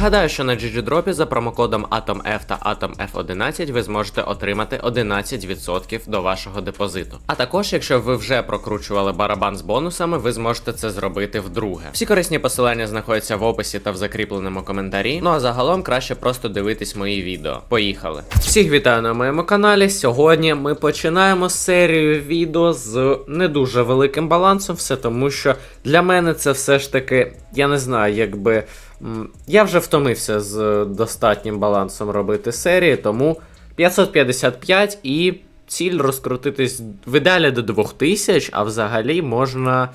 Нагадаю, що на GGDrop за промокодом AtomF та AtomF11 ви зможете отримати 11% до вашого депозиту. А також, якщо ви вже прокручували барабан з бонусами, ви зможете це зробити вдруге. Всі корисні посилання знаходяться в описі та в закріпленому коментарі. Ну а загалом краще просто дивитись мої відео. Поїхали! Всіх вітаю на моєму каналі. Сьогодні ми починаємо серію відео з не дуже великим балансом, все тому що для мене це все ж таки, я не знаю, якби. Я вже втомився з достатнім балансом робити серії, тому 555 і ціль розкрутитись в ідеалі до 2000, а взагалі можна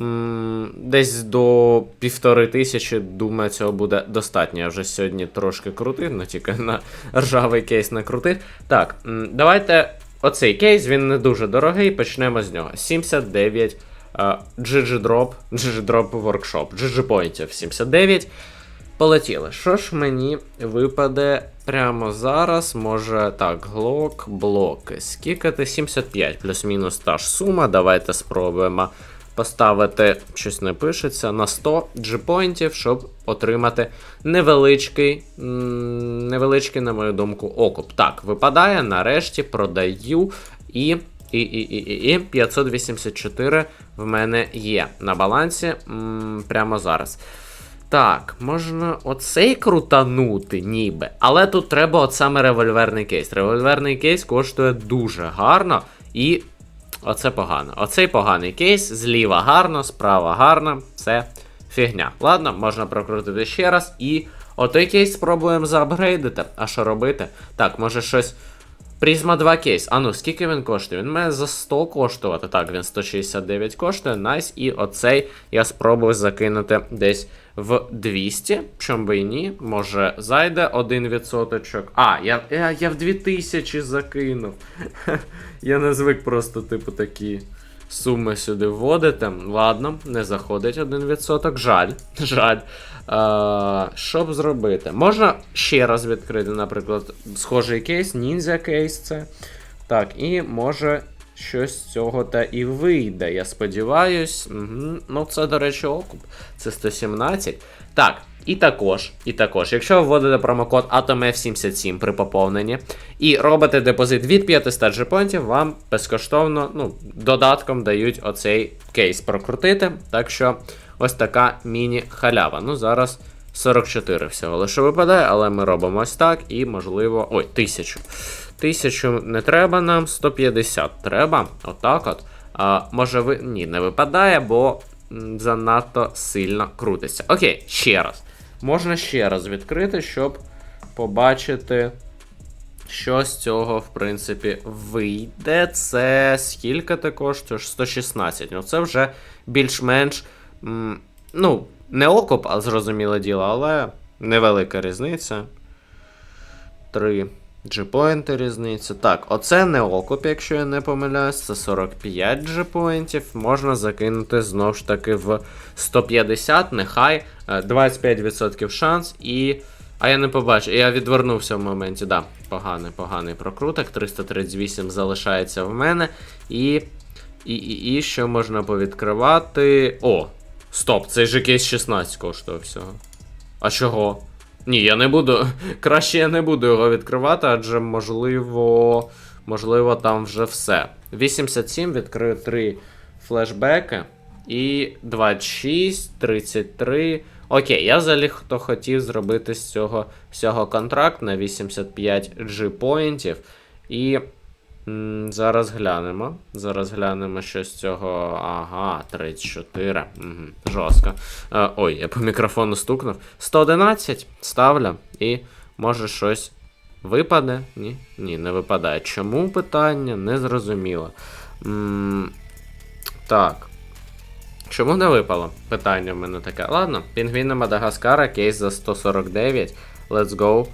м, десь до півтори тисячі, думаю, цього буде достатньо. Я вже сьогодні трошки крутив, ну тільки на ржавий кейс накрутив. Так, давайте. Оцей кейс, він не дуже дорогий, почнемо з нього. 79 GG Drop, GG Drop Workshop, GG Pointів 79. Полетіли. Що ж мені випаде прямо зараз? Може так, глок, блоки. Скікати 75 плюс-мінус та ж сума. Давайте спробуємо поставити, щось не пишеться, на 100 G-поінтів, щоб отримати невеличкий, невеличкий, на мою думку, окуп. Так, випадає, нарешті продаю і. І, і, і, і, і 584 в мене є на балансі м, прямо зараз. Так, можна оцей крутанути, ніби. Але тут треба от саме револьверний кейс. Револьверний кейс коштує дуже гарно і. Оце погано. Оцей поганий кейс, зліва гарно, справа гарно, це фігня. Ладно, можна прокрутити ще раз. І отой кейс спробуємо заапгрейдити. А що робити? Так, може щось. Призма 2 кейс. А ну, скільки він коштує? Він має за 100 коштувати. Так, він 169 коштує. Найс. І оцей я спробую закинути десь в 200. Чом би і ні. Може зайде один відсоточок. А, я, я, я в 2000 закинув. я не звик просто, типу, такі суми сюди вводити. Ладно, не заходить 1%. Жаль. Жаль. Е, що б зробити? Можна ще раз відкрити, наприклад, схожий кейс, ніндзя кейс це. Так, і може щось з цього та і вийде. Я сподіваюсь. Угу. Ну, це, до речі, окуп. Це 117. Так. І також, і також, якщо ви вводите промокод AtomF77 при поповненні і робите депозит від 500 джепонтів, вам безкоштовно ну, додатком дають оцей кейс прокрутити. Так що ось така міні-халява. Ну, зараз 44 всього лише випадає, але ми робимо ось так і, можливо. Ой, 1000. 1000 не треба нам, 150 треба. Отак от. А, може ви. Ні, не випадає, бо занадто сильно крутиться. Окей, ще раз. Можна ще раз відкрити, щоб побачити, що з цього, в принципі, вийде. Це скільки ти коштуєш? 116. Ну, це вже більш-менш. Ну, не окоп, а зрозуміле діло, але невелика різниця. 3 G-поінти різниця. Так, оце не окоп, якщо я не помиляюсь, це 45 G-поінтів. Можна закинути знову ж таки в 150, нехай е, 25% шанс і. А я не побачив, я відвернувся в моменті. Да, поганий, поганий прокруток. 338 залишається в мене. І. І, і, і що можна повідкривати. О! Стоп, цей же кейс 16 коштує всього. А чого? Ні, я не буду. Краще я не буду його відкривати, адже можливо. Можливо, там вже все. 87 відкрию 3 флешбеки. І 26, 33. Окей, я взагалі хто хотів зробити з цього всього контракт на 85 G-поінтів. І зараз глянемо. Зараз глянемо, що з цього. Ага, 34. Угу, жорстко. Е, ой, я по мікрофону стукнув. 111 ставлю. І може щось випаде? Ні? Ні, не випадає. Чому питання? Не зрозуміло. Так. Чому не випало? Питання в мене таке. Ладно, пінгвіни Мадагаскара, кейс за 149. Let's go.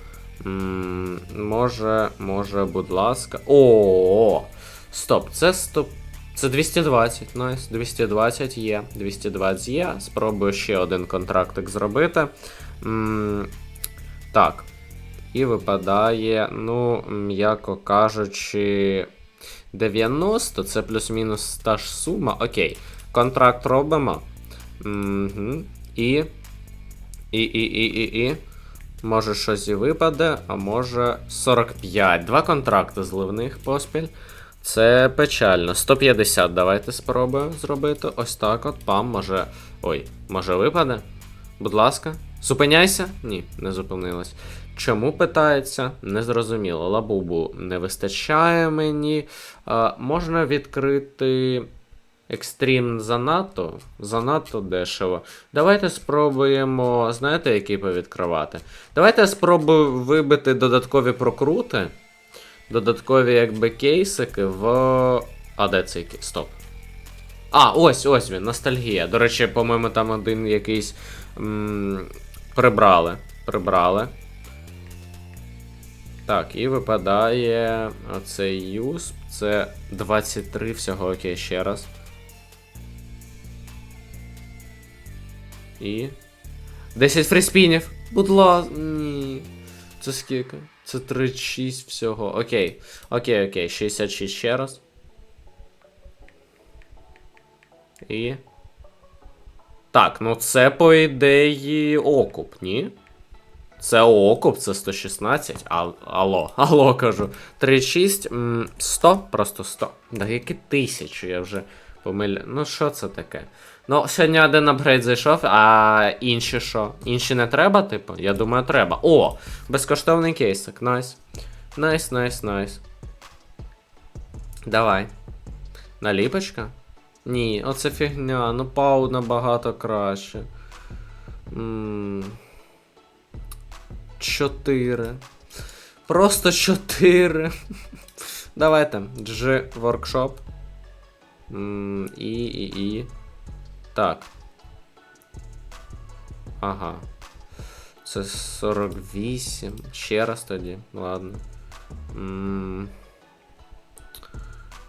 М, може, може, будь ласка. О, стоп, це 100. Це 220, найс, 220 є. 220 є. Спробую ще один контрактик зробити. М, так. І випадає, ну, м'яко кажучи, 90, це плюс-мінус та ж сума. Окей. Контракт робимо. Угу. І. І, і, і, і, і. Може щось і випаде, а може 45. Два контракти зливних поспіль. Це печально. 150 давайте спробуємо зробити. Ось так от. Пам, може. Ой, може випаде? Будь ласка. Зупиняйся? Ні, не зупинилась. Чому питається? Незрозуміло. Лабубу не вистачає мені. А, можна відкрити. Екстрім занадто, занадто дешево. Давайте спробуємо. Знаєте, який повідкривати? Давайте спробую вибити додаткові прокрути. Додаткові, якби, кейсики в. А, де цей кейс? Стоп. А, ось, ось він, ностальгія. До речі, по-моєму, там один якийсь. М- прибрали. Прибрали. Так, і випадає оцей юсп. Це 23 всього, окей, ще раз. І. 10 фріспінів. Будь ласка. Ні. Це скільки? Це 36 всього. Окей. Окей, окей. 66 ще раз. І. Так, ну це по ідеї окуп, ні? Це окуп, це 116. А, алло, алло, кажу. 36, 100, просто 100. Да які тисячі, я вже помиля. Ну, що це таке? Ну, сьогодні один апгрейд зайшов, а інші що? Інші не треба, типу? Я думаю, треба. О! Безкоштовний кейсик, найс. Найс, найс, найс. Давай. Наліпочка? Ні, оце фігня, ну пау набагато краще. М, Чотири. Просто чотири. Давайте. G Workshop. М, І, і, і. Так. Ага. Це 48. Ще раз тоді. Ладно. М,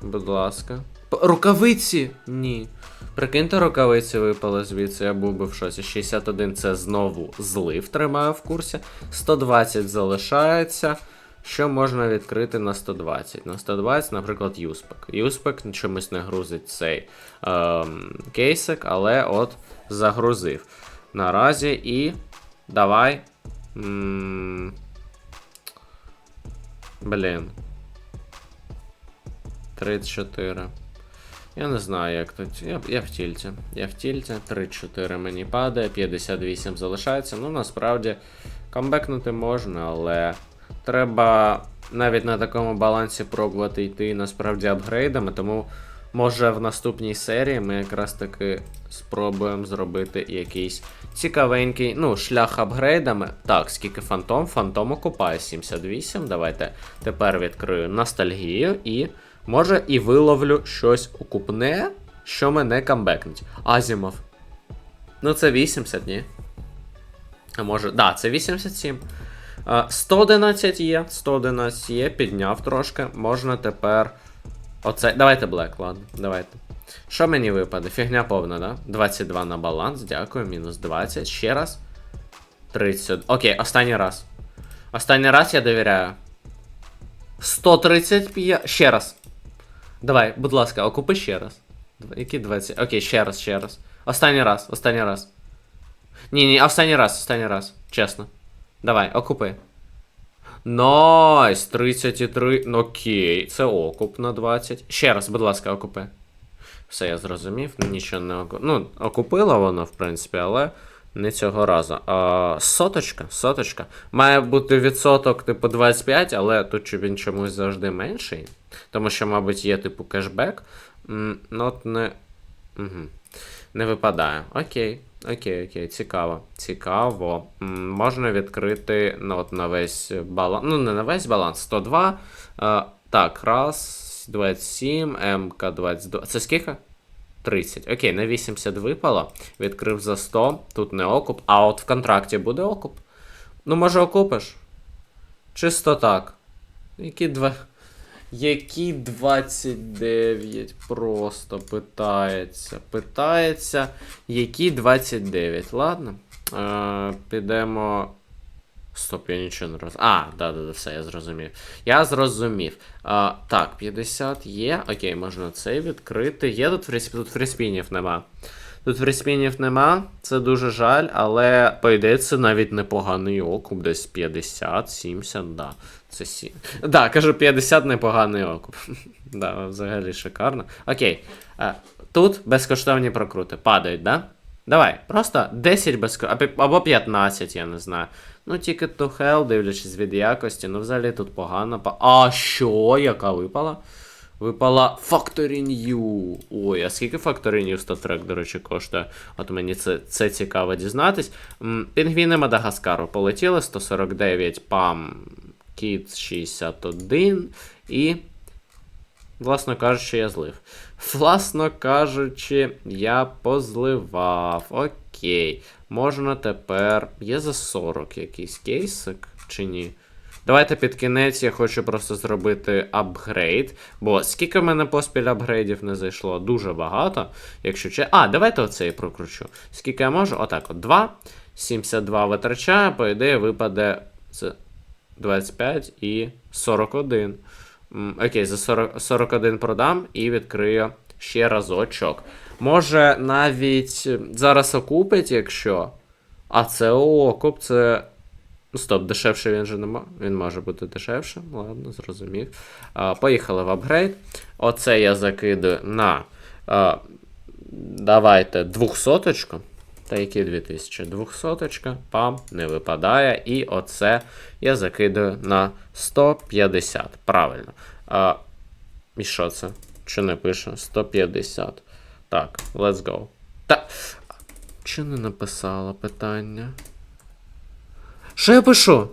Будь ласка. П- Рукавиці! Ні. Прикиньте, рукавиці випали звідси, я був би в шоці. 61 це знову злив, тримаю в курсі. 120 залишається. Що можна відкрити на 120? На 120, наприклад, Юспек. Юспек чомусь не грузить цей ем, кейсик, але от загрузив. Наразі і. Давай. М, Блін. 34. Я не знаю, як тут. Я, я в тільті. Я в тільті. 3-4 мені падає, 58 залишається. Ну, насправді, камбекнути можна, але треба навіть на такому балансі пробувати йти насправді апгрейдами, тому може в наступній серії ми якраз таки спробуємо зробити якийсь цікавенький, ну, шлях апгрейдами. Так, скільки фантом? Фантом окупає 78. Давайте тепер відкрию ностальгію і. Може і виловлю щось окупне, що мене камбекнуть. Азімов. Ну, це 80, ні? А може. Да, це 87. А, 111 є. 111 є, підняв трошки. Можна тепер. Оце. Давайте Блек, ладно. Давайте. Що мені випаде? Фігня повна, да? 22 на баланс, дякую, мінус 20. Ще раз. 30. Окей, останній раз. Останній раз я довіряю. 135. Ще раз. Давай, будь ласка, окупи ще раз. Які 20? Окей, ще раз, ще раз. Останній раз, останній раз. Ні, ні, останній раз, останній раз. Чесно. Давай, окупи. Найс, 33. Ну, Окей, це окуп на 20. Ще раз, будь ласка, окупи. Все, я зрозумів, нічого не оку... Ну, окупило воно, в принципі, але не цього разу. А, соточка, соточка. Має бути відсоток, типу, 25, але тут він чомусь завжди менший. Тому що, мабуть, є, типу, кешбек. М, Ну, не. Угу. Не випадає. Окей, окей, окей, цікаво. Цікаво. Можна відкрити ну, от на весь баланс. Ну, не на весь баланс, 102. А, так, раз, 27, МК 22. Це скільки? 30. Окей, на 80 випало. Відкрив за 100. Тут не окуп. А от в контракті буде окуп. Ну, може, окупиш? Чисто так. Які два. Які 29? Просто питається. Питається. Які 29? Ладно. Е, підемо. Стоп, я нічого не роз. А, да, да, да, все, я зрозумів. Я зрозумів. А, так, 50 є. Окей, можна цей відкрити. Є тут фрісп... тут фріспінів нема. Тут фріспінів нема, це дуже жаль, але по ідеї це навіть непоганий окуп, десь 50, 70, да. Це сі... Да, кажу, 50 непоганий окуп. да, взагалі шикарно. Окей. Е, тут безкоштовні прокрути падають, да? Давай, просто 10 безкоштовних, або 15, я не знаю. Ну, тільки to hell, дивлячись від якості, ну взагалі тут погано. А що? Яка випала? Випала Factory New. Ой, а скільки Factory New статрек, до речі, коштує? От мені це, це цікаво дізнатись. Пінгвіни Мадагаскару полетіли 149, пам Кіт 61 і. Власно кажучи, я злив. Власно кажучи, я позливав. Окей. Можна тепер. Є за 40 якийсь кейсик чи ні? Давайте під кінець я хочу просто зробити апгрейд. Бо скільки в мене поспіль апгрейдів не зайшло? Дуже багато. Якщо че. А, давайте оцей прокручу. Скільки я можу? Отак, от 2. 72 витрачаю, по ідеї випаде це 25 і 41. Окей, за 40, 41 продам і відкрию ще разочок. Може, навіть зараз окупить, якщо. А це окуп, це. Ну, Стоп, дешевше він же не може. Він може бути дешевше. Ладно, зрозумів. А, поїхали в апгрейд. Оце я закидаю на. А, давайте 200 Та які 2000? 200 пам, не випадає. І оце я закидаю на 150. Правильно. А, і що це? Чи не пише? 150. Так, let's go. Та. Чи не написала питання? Що я пишу?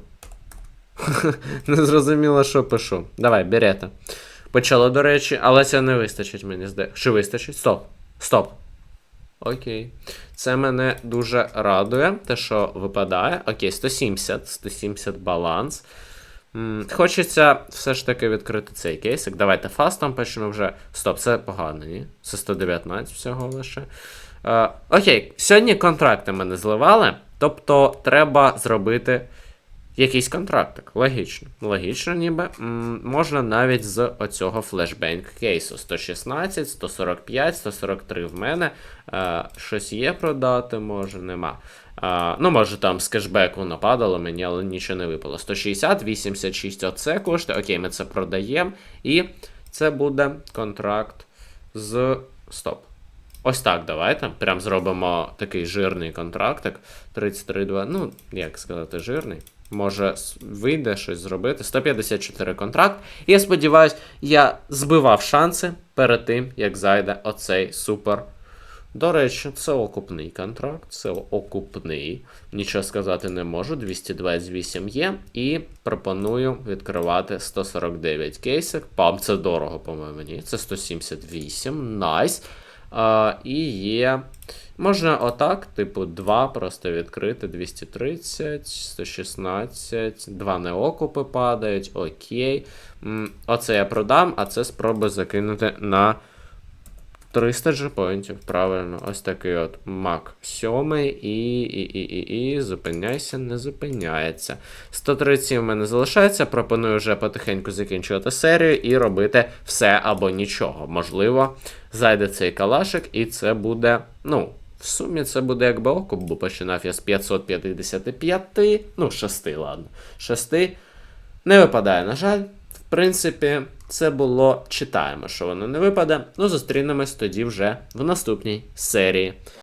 не зрозуміло, що пишу. Давай, берете. Почало, до речі, але це не вистачить мені здається. Чи вистачить? Стоп. Стоп. Окей. Це мене дуже радує, те, що випадає. Окей, 170, 170 баланс. Хочеться все ж таки відкрити цей кейсик. Давайте фастом почнемо вже. Стоп, це погано, ні? Це 119 всього лише. Е, окей, сьогодні контракти мене зливали. Тобто треба зробити якийсь контрактик. Логічно. Логічно, ніби. Можна навіть з оцього флешбенк кейсу. 116, 145, 143 в мене. Е, щось є продати, може, нема. Е, ну, може, там з кешбеку нападало мені, але нічого не випало. 160, 86 оце коштує. Окей, ми це продаємо. І це буде контракт з. Стоп. Ось так, давайте. Прям зробимо такий жирний контрактик. 33,2. Ну, як сказати, жирний. Може, вийде щось зробити. 154 контракт. І я сподіваюся, я збивав шанси перед тим, як зайде оцей супер. До речі, це окупний контракт, це окупний. Нічого сказати не можу. 228 є. І пропоную відкривати 149 кейсик. Пам, це дорого, по-моєму. Це 178. Найс. А, і є. Можна отак, типу, 2 просто відкрити. 230, 116, 2 неокупи падають. Окей. Оце я продам, а це спробую закинути на 300 джепоінтів, правильно. Ось такий от Мак 7 і, і, і, і, і, зупиняйся, не зупиняється. 137 в мене залишається. Пропоную вже потихеньку закінчувати серію і робити все або нічого. Можливо, зайде цей калашик, і це буде, ну. В сумі це буде якби окуп, бо починав я з 555, ну, 6, ладно. 6. Не випадає, на жаль. Принципі, це було читаємо, що воно не випаде. Ну, зустрінемось тоді вже в наступній серії.